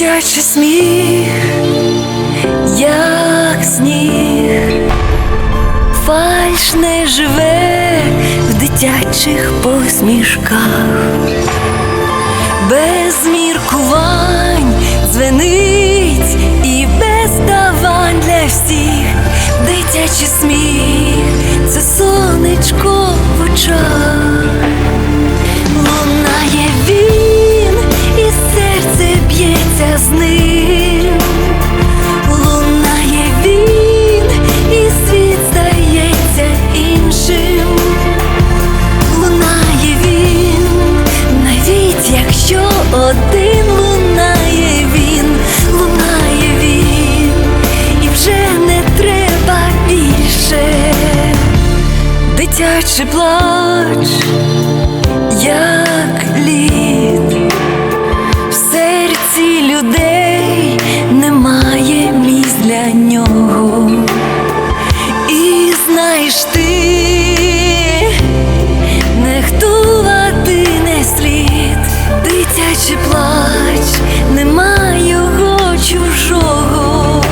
Дитячий сміх, як сніг, фальш не живе в дитячих посмішках, без міркувань дзвенить і без давань для всіх. Дитячий сміх це сонечко в очах. Іншим. Лунає він, навіть якщо один лунає він, лунає він, і вже не треба більше. Дитячий плач дитячий плач, нема його чужого.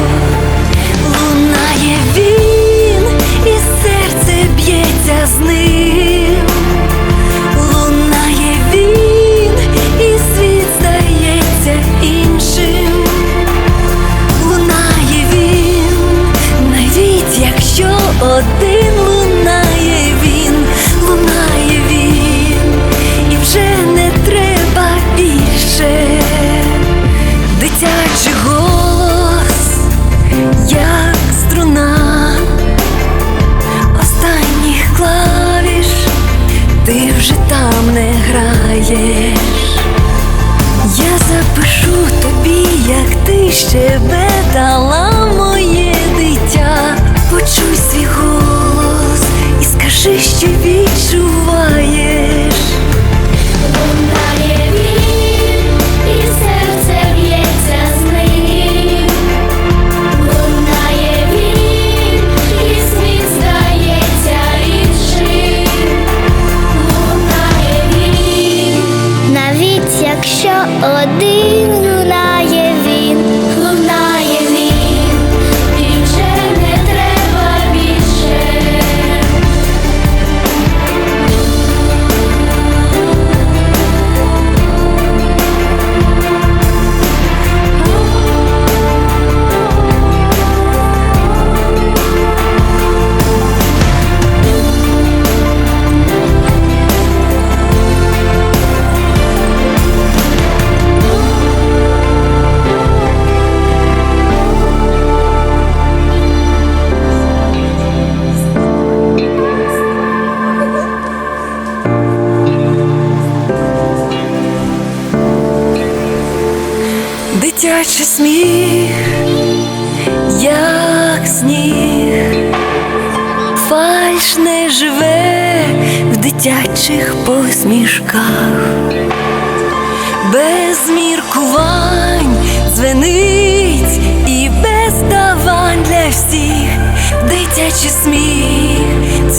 Лунає він, і серце б'ється з ним. Голос, як струна останніх клавіш, ти вже там не граєш. Я запишу тобі, як ти ще бедала якщо дитячий сміх, як сніг, фальш не живе в дитячих посмішках, без міркувань дзвенить і без давань для всіх, дитячий сміх.